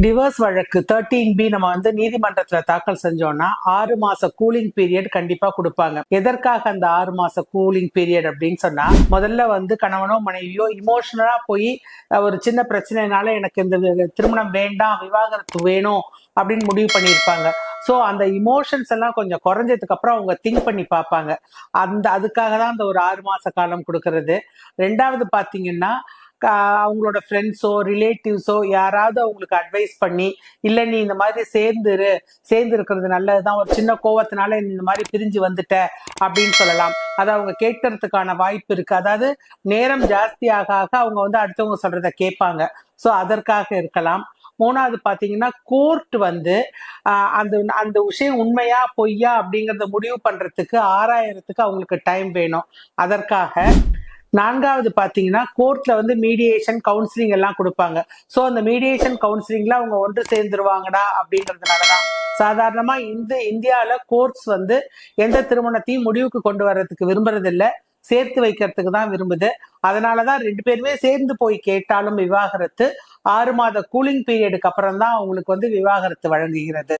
Divorce வழக்கு thirteen B நம்ம வந்து நீதிமன்றத்துல தாக்கல் செஞ்சோம்னா ஆறு மாச கூலிங் பீரியட் கண்டிப்பா கொடுப்பாங்க. எதற்காக அந்த ஆறு மாச கூலிங் பீரியட் அப்படின்னு சொன்னா முதல்ல வந்து கணவனோ மனைவியோ இமோஷனலா போய் ஒரு சின்ன பிரச்சனைனால எனக்கு இந்த திருமணம் வேண்டாம் விவாகரத்து வேணும் அப்படின்னு முடிவு பண்ணியிருப்பாங்க. ஸோ அந்த இமோஷன்ஸ் எல்லாம் கொஞ்சம் குறைஞ்சதுக்கு அப்புறம் அவங்க திங்க் பண்ணி பார்ப்பாங்க. அந்த அதுக்காக தான் அந்த ஒரு ஆறு மாச காலம் கொடுக்கறது. ரெண்டாவது பாத்தீங்கன்னா அவங்களோட ஃப்ரெண்ட்ஸோ ரிலேட்டிவ்ஸோ யாராவது அவங்களுக்கு அட்வைஸ் பண்ணி இல்லை நீ இந்த மாதிரி சேர்ந்துரு சேர்ந்து இருக்கிறது நல்லதுதான். ஒரு சின்ன கோவத்தினால நீ இந்த மாதிரி பிரிஞ்சு வந்துட்ட அப்படின்னு சொல்லலாம். அதை அவங்க கேட்கறதுக்கான வாய்ப்பு இருக்கு. அதாவது நேரம் ஜாஸ்தி ஆக ஆக அவங்க வந்து அடுத்தவங்க சொல்றத கேட்பாங்க. ஸோ அதற்காக இருக்கலாம். மூணாவது பார்த்தீங்கன்னா கோர்ட் வந்து அந்த அந்த விஷயம் உண்மையா பொய்யா அப்படிங்கிறத முடிவு பண்றதுக்கு ஆறாயிரத்துக்கு அவங்களுக்கு டைம் வேணும். அதற்காக நான்காவது பாத்தீங்கன்னா கோர்ட்ல வந்து மீடியேஷன் கவுன்சிலிங் எல்லாம் கொடுப்பாங்க. ஸோ அந்த மீடியேஷன் கவுன்சிலிங்ல அவங்க ஒன்று சேர்ந்துருவாங்கடா அப்படிங்கிறதுனாலதான். சாதாரணமா இந்த இந்தியால கோர்ட்ஸ் வந்து எந்த திருமணத்தையும் முடிவுக்கு கொண்டு வர்றதுக்கு விரும்புறதில்ல. சேர்த்து வைக்கிறதுக்கு தான் விரும்புது. அதனாலதான் ரெண்டு பேருமே சேர்ந்து போய் கேட்டாலும் விவாகரத்து. ஆறு மாத கூலிங் பீரியடுக்கு அப்புறம் தான் அவங்களுக்கு வந்து விவாகரத்து வழங்குகிறது.